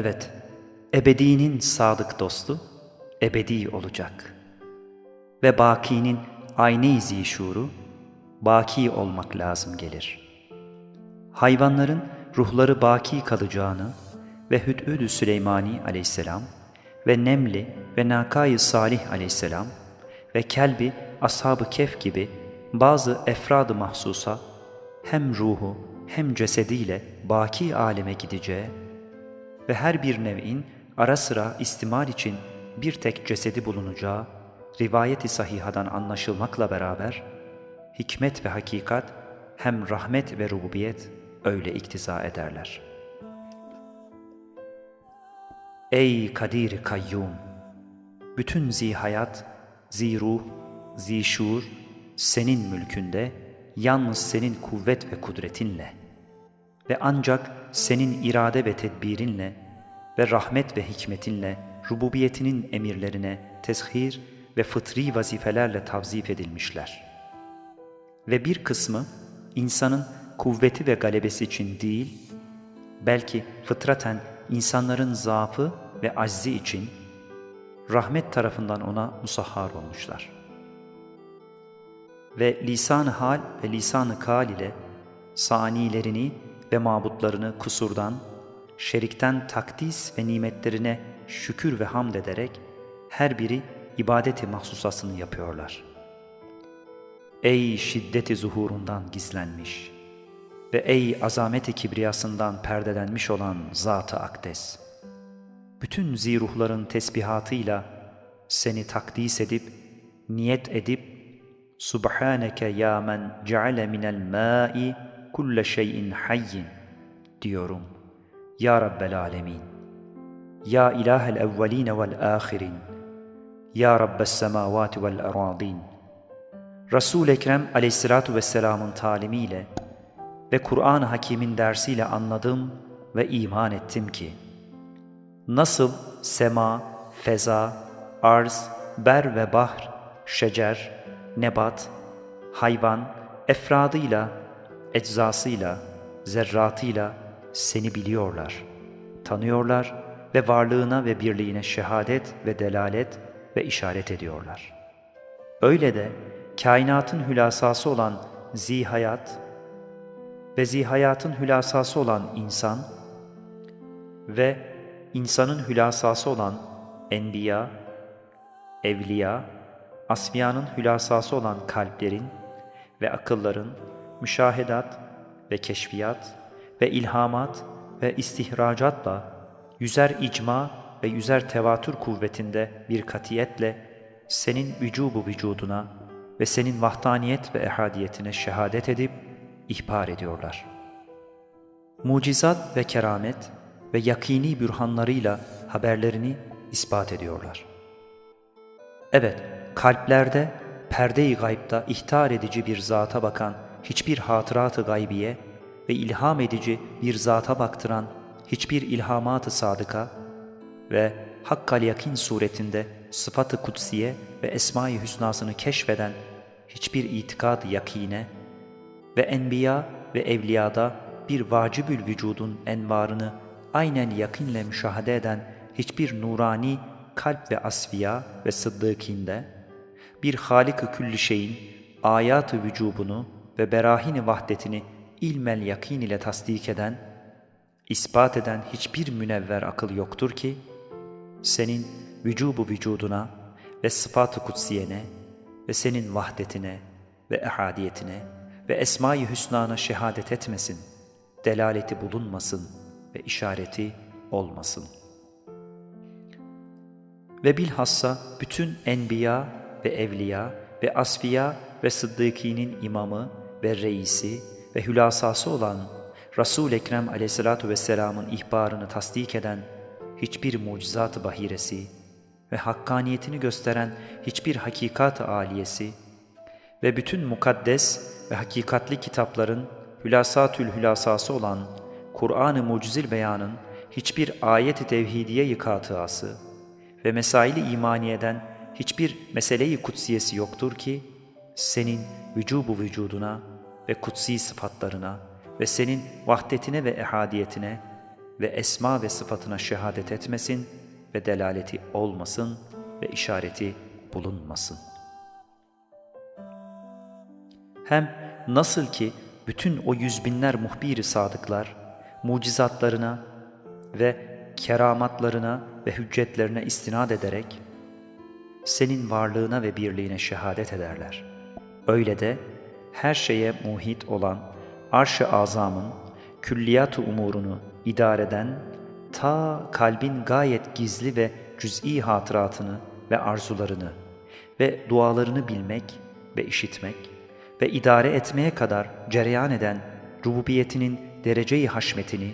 Evet, ebedinin sadık dostu ebedi olacak. Ve bakinin aynı zişuru baki olmak lazım gelir. Hayvanların ruhları baki kalacağını ve Hüd'ü Süleymani aleyhisselam ve Nemli ve Nakai Salih aleyhisselam ve Kelbi Ashab-ı Kehf gibi bazı efrad-ı mahsusa hem ruhu hem cesediyle baki aleme gideceği ve her bir nev'in ara sıra istimal için bir tek cesedi bulunacağı rivayeti sahihadan anlaşılmakla beraber hikmet ve hakikat hem rahmet ve rububiyet öyle iktiza ederler. Ey kadir kayyum! Bütün zihayat, ziruh, zişur senin mülkünde, yalnız senin kuvvet ve kudretinle ve ancak senin irade ve tedbirinle ve rahmet ve hikmetinle rububiyetinin emirlerine tezhir ve fıtri vazifelerle tavzif edilmişler. Ve bir kısmı insanın kuvveti ve galebesi için değil, belki fıtraten insanların zaafı ve aczi için rahmet tarafından ona musahhar olmuşlar. Ve lisan-ı hal ve lisan-ı kal ile sanilerini ve mabutlarını kusurdan, şerikten takdis ve nimetlerine şükür ve hamd ederek her biri ibadeti mahsusasını yapıyorlar. Ey şiddeti zuhurundan gizlenmiş ve ey azameti kibriyasından perdelenmiş olan Zat-ı Akdes! Bütün ziruhların tesbihatıyla seni takdis edip, niyet edip, Subhaneke ya men ceale minel ma'i kulle şeyin hayyin diyorum. Ya Rabbel Alemin. Ya İlahel evveline vel ahirin. Ya Rabbes semavati vel eradin. Resul-i Ekrem aleyhissalatu vesselamın talimiyle ve Kur'an-ı Hakim'in dersiyle anladım ve iman ettim ki, nasıl sema, feza, arz, ber ve bahr, şecer, nebat, hayvan, efradıyla, eczasıyla, zerratıyla seni biliyorlar, tanıyorlar ve varlığına ve birliğine şehadet ve delalet ve işaret ediyorlar. Öyle de kainatın hülasası olan zihayat ve zihayatın hülasası olan insan ve insanın hülasası olan enbiya, evliya, asfiyanın hülasası olan kalplerin ve akılların müşahedat ve keşfiyat ve ilhamat ve istihracatla yüzer icma ve yüzer tevatür kuvvetinde bir katiyetle senin vücubu vücuduna ve senin vahdaniyet ve ehadiyetine şehadet edip ihbar ediyorlar. Mucizat ve keramet ve yakini bürhanlarıyla haberlerini ispat ediyorlar. Evet, kalplerde perde-i gaybda ihtar edici bir zata bakan hiçbir hatırat-ı gaybiye ve ilham edici bir zata baktıran hiçbir ilhamat-ı sadıka ve hakkal yakin suretinde sıfat-ı kutsiye ve esma-i hüsnasını keşfeden hiçbir itikad yakine ve enbiya ve evliyada bir vacibül vücudun envarını aynen yakinle müşahede eden hiçbir nurani kalp ve asfiya ve sıddıkinde bir halik-ı külli şeyin ayat-ı vücubunu ve berahini vahdetini ilmel yakin ile tasdik eden, ispat eden hiçbir münevver akıl yoktur ki, senin vücubu vücuduna ve sıfat-ı kutsiyene ve senin vahdetine ve ehadiyetine ve esma-i hüsnana şehadet etmesin, delaleti bulunmasın ve işareti olmasın. Ve bilhassa bütün enbiya ve evliya ve asfiya ve sıddıkinin imamı ve reisi ve hülasası olan Resul-i Ekrem aleyhissalatu vesselamın ihbarını tasdik eden hiçbir mucizat-ı bahiresi ve hakkaniyetini gösteren hiçbir hakikat-ı aliyesi ve bütün mukaddes ve hakikatli kitapların hülasatül hülasası olan Kur'an-ı Mucizil Beyan'ın hiçbir ayet-i tevhidiye yıkatıası ve mesaili imaniyeden hiçbir mesele-i kutsiyesi yoktur ki senin vücubu vücuduna ve kutsi sıfatlarına ve senin vahdetine ve ehadiyetine ve esma ve sıfatına şehadet etmesin ve delaleti olmasın ve işareti bulunmasın. Hem nasıl ki bütün o yüz binler muhbiri sadıklar, mucizatlarına ve keramatlarına ve hüccetlerine istinad ederek, senin varlığına ve birliğine şehadet ederler. Öyle de her şeye muhit olan arş-ı azamın külliyat-ı umurunu idare eden, ta kalbin gayet gizli ve cüz'i hatıratını ve arzularını ve dualarını bilmek ve işitmek ve idare etmeye kadar cereyan eden rububiyetinin dereceyi haşmetini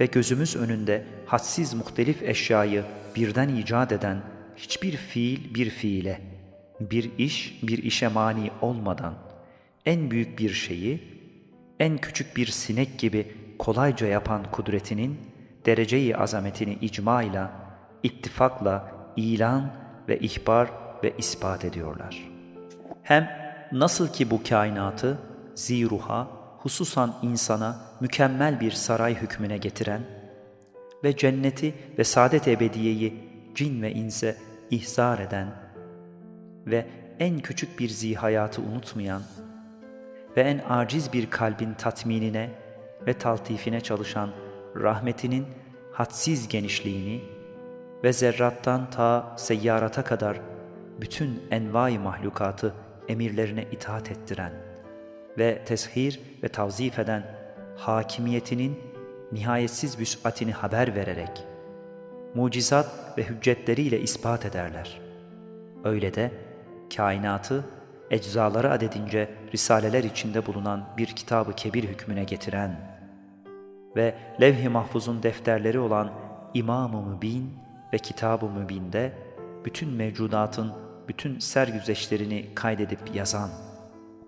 ve gözümüz önünde hadsiz muhtelif eşyayı birden icat eden hiçbir fiil bir fiile, bir iş bir işe mani olmadan en büyük bir şeyi, en küçük bir sinek gibi kolayca yapan kudretinin dereceyi azametini icmayla, ittifakla ilan ve ihbar ve ispat ediyorlar. Hem nasıl ki bu kainatı ziruha, hususan insana mükemmel bir saray hükmüne getiren ve cenneti ve saadet ebediyeyi cin ve inse ihzar eden ve en küçük bir zihayatı unutmayan ve en aciz bir kalbin tatminine ve taltifine çalışan rahmetinin hadsiz genişliğini ve zerrattan ta seyyarata kadar bütün envai mahlukatı emirlerine itaat ettiren ve teshir ve tavzif eden hakimiyetinin nihayetsiz vüs'atini haber vererek mucizat ve hüccetleriyle ispat ederler. Öyle de kainatı eczaları adedince risaleler içinde bulunan bir kitabı kebir hükmüne getiren ve levh-i mahfuzun defterleri olan İmam-ı Mübin ve Kitab-ı Mübin'de bütün mevcudatın bütün sergüzeşlerini kaydedip yazan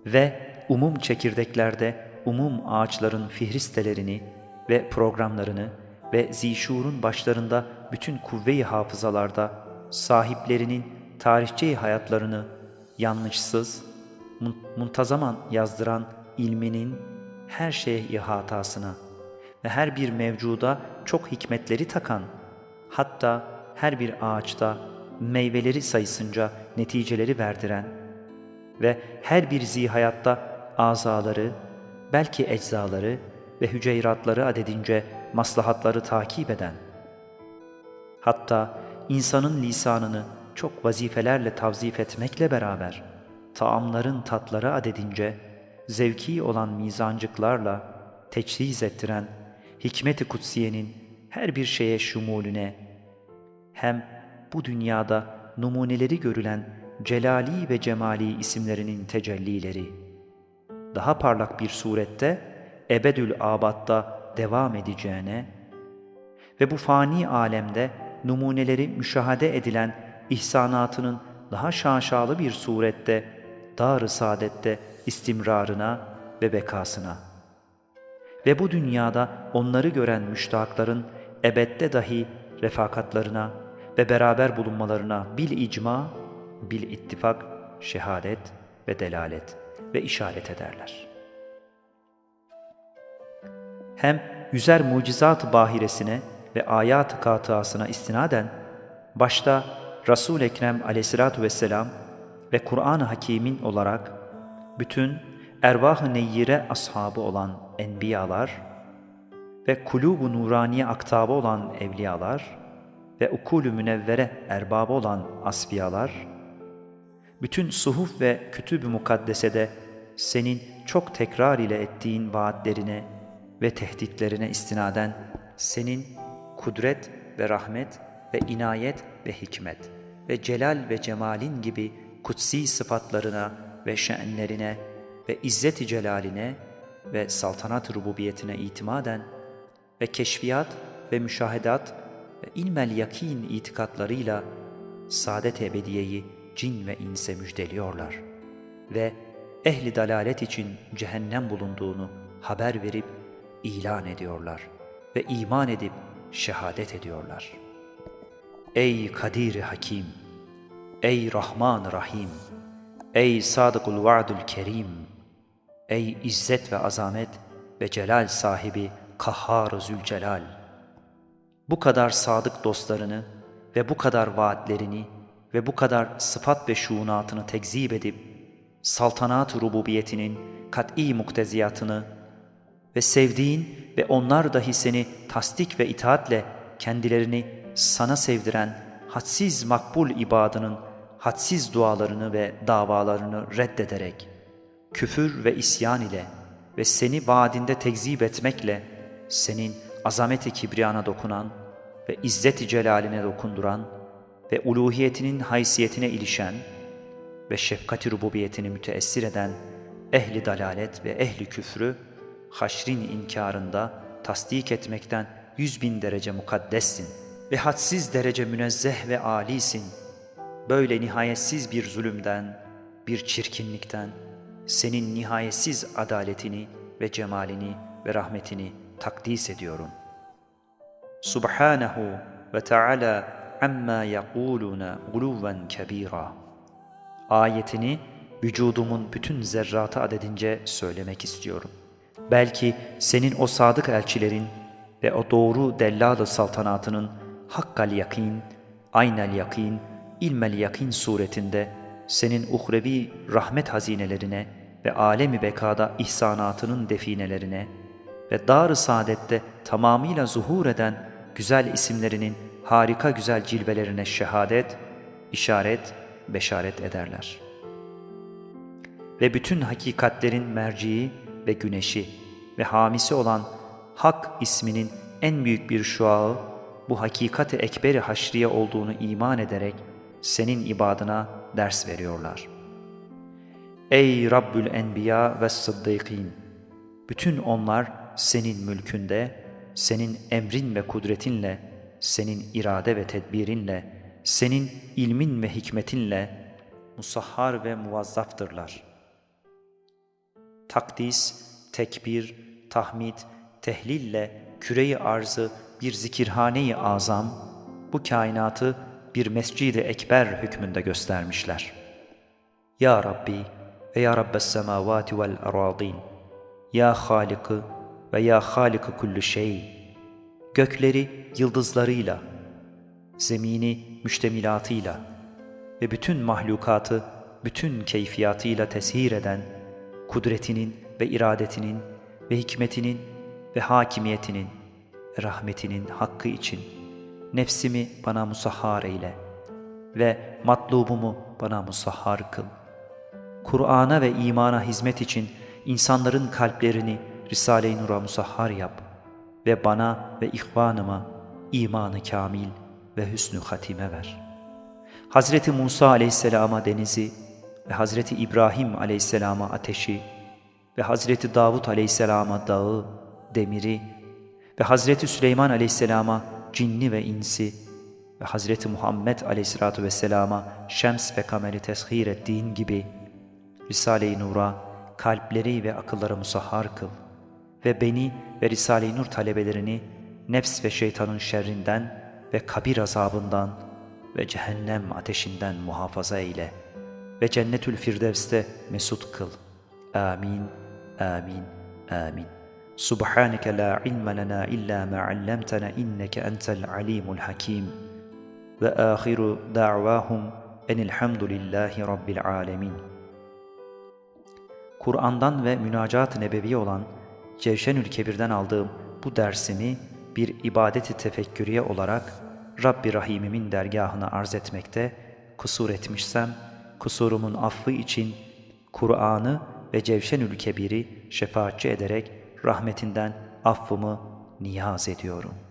ve umum çekirdeklerde umum ağaçların fihristelerini ve programlarını ve zişurun başlarında bütün kuvve-i hafızalarda sahiplerinin tarihçeyi hayatlarını yanlışsız, muntazaman yazdıran ilminin her şeye ihatasına ve her bir mevcuda çok hikmetleri takan, hatta her bir ağaçta meyveleri sayısınca neticeleri verdiren ve her bir zihayatta azaları, belki eczaları ve hüceyratları adedince maslahatları takip eden, hatta insanın lisanını çok vazifelerle tavzif etmekle beraber, taamların tatları adedince, zevki olan mizancıklarla teçhiz ettiren hikmet-i kutsiyenin her bir şeye şumulüne, hem bu dünyada numuneleri görülen celali ve cemali isimlerinin tecellileri, daha parlak bir surette ebedül abatta devam edeceğine ve bu fani alemde numuneleri müşahede edilen ihsanatının daha şaşalı bir surette dar-ı saadette istimrarına ve bekasına ve bu dünyada onları gören müştakların ebedde dahi refakatlarına ve beraber bulunmalarına bil icma, bil ittifak, şehadet ve delalet ve işaret ederler. Hem yüzer mucizat bahiresine ve ayat-ı katıasına istinaden başta Resul-i Ekrem aleyhissalatu vesselam ve Kur'an-ı Hakîm'in olarak bütün ervah-ı neyyire ashabı olan enbiyalar ve kulub-u nuraniye aktabı olan evliyalar ve ukulü münevvere erbabı olan asfiyalar, bütün suhuf ve kütüb-ü mukaddesede senin çok tekrar ile ettiğin vaatlerine ve tehditlerine istinaden senin kudret ve rahmet ve inayet ve hikmet ve celal ve cemalin gibi kutsi sıfatlarına ve şenlerine ve izzet-i celaline ve saltanat rububiyetine itimaden ve keşfiyat ve müşahedat ve ilmel yakin itikatlarıyla saadet ebediyeyi cin ve inse müjdeliyorlar ve ehli dalalet için cehennem bulunduğunu haber verip ilan ediyorlar ve iman edip şehadet ediyorlar. Ey Kadir Hakim! Ey Rahman Rahim! Ey Sadıkul Va'dül Kerim! Ey İzzet ve Azamet ve Celal sahibi Kahhar-ı Zülcelal! bu kadar sadık dostlarını ve bu kadar vaatlerini ve bu kadar sıfat ve şuunatını tekzip edip, saltanat rububiyetinin kat'i mukteziyatını ve sevdiğin ve onlar dahi seni tasdik ve itaatle kendilerini sana sevdiren hadsiz makbul ibadının hadsiz dualarını ve davalarını reddederek, küfür ve isyan ile ve seni vaadinde tekzip etmekle senin azameti kibriyana dokunan ve izzeti celaline dokunduran ve uluhiyetinin haysiyetine ilişen ve şefkati rububiyetini müteessir eden ehli dalalet ve ehli küfrü haşrin inkarında tasdik etmekten yüz bin derece mukaddessin ve hadsiz derece münezzeh ve alisin. Böyle nihayetsiz bir zulümden, bir çirkinlikten, senin nihayetsiz adaletini ve cemalini ve rahmetini takdis ediyorum. Subhanahu ve Teala amma yakuluna uluven kebira. Ayetini vücudumun bütün zerratı adedince söylemek istiyorum. Belki senin o sadık elçilerin ve o doğru dellalı saltanatının hakkal yakin, aynel yakin, ilmel yakin suretinde senin uhrevi rahmet hazinelerine ve alemi bekada ihsanatının definelerine ve dar-ı saadette tamamıyla zuhur eden güzel isimlerinin harika güzel cilvelerine şehadet, işaret, beşaret ederler. Ve bütün hakikatlerin merciği ve güneşi ve hamisi olan Hak isminin en büyük bir şuağı bu hakikati ekberi haşriye olduğunu iman ederek senin ibadına ders veriyorlar. Ey Rabbül Enbiya ve Sıddıkîn! Bütün onlar senin mülkünde, senin emrin ve kudretinle, senin irade ve tedbirinle, senin ilmin ve hikmetinle musahhar ve muvazzaftırlar. Takdis, tekbir, tahmid, tehlille küreyi arzı bir zikirhane-i azam, bu kainatı bir mescid-i ekber hükmünde göstermişler. Ya Rabbi ve Ya Rabbes semavati vel aradin, Ya Halikı ve Ya Halikı kullu şey, gökleri yıldızlarıyla, zemini müştemilatıyla ve bütün mahlukatı bütün keyfiyatıyla teshir eden, kudretinin ve iradetinin ve hikmetinin ve hakimiyetinin rahmetinin hakkı için nefsimi bana musahhar eyle ve matlubumu bana musahhar kıl. Kur'an'a ve imana hizmet için insanların kalplerini Risale-i Nur'a musahhar yap ve bana ve ihvanıma imanı kamil ve hüsnü hatime ver. Hazreti Musa aleyhisselama denizi ve Hazreti İbrahim aleyhisselama ateşi ve Hazreti Davut aleyhisselama dağı, demiri ve Hazreti Süleyman aleyhisselama cinni ve insi ve Hazreti Muhammed aleyhissalatu vesselama şems ve kameri teshir ettiğin gibi Risale-i Nur'a kalpleri ve akılları musahhar kıl ve beni ve Risale-i Nur talebelerini nefs ve şeytanın şerrinden ve kabir azabından ve cehennem ateşinden muhafaza eyle ve cennetül firdevste mesut kıl. Amin, amin, amin. Subhaneke la ilme lena illa ma allamtana inneke entel alimul hakim. Ve ahiru da'vahum enilhamdülillahi rabbil alemin. Kur'an'dan ve münacat-ı nebevi olan Cevşenül Kebir'den aldığım bu dersimi bir ibadeti tefekkürüye olarak Rabbi Rahim'imin dergahına arz etmekte kusur etmişsem, kusurumun affı için Kur'an'ı ve Cevşenül Kebir'i şefaatçi ederek rahmetinden affımı niyaz ediyorum.''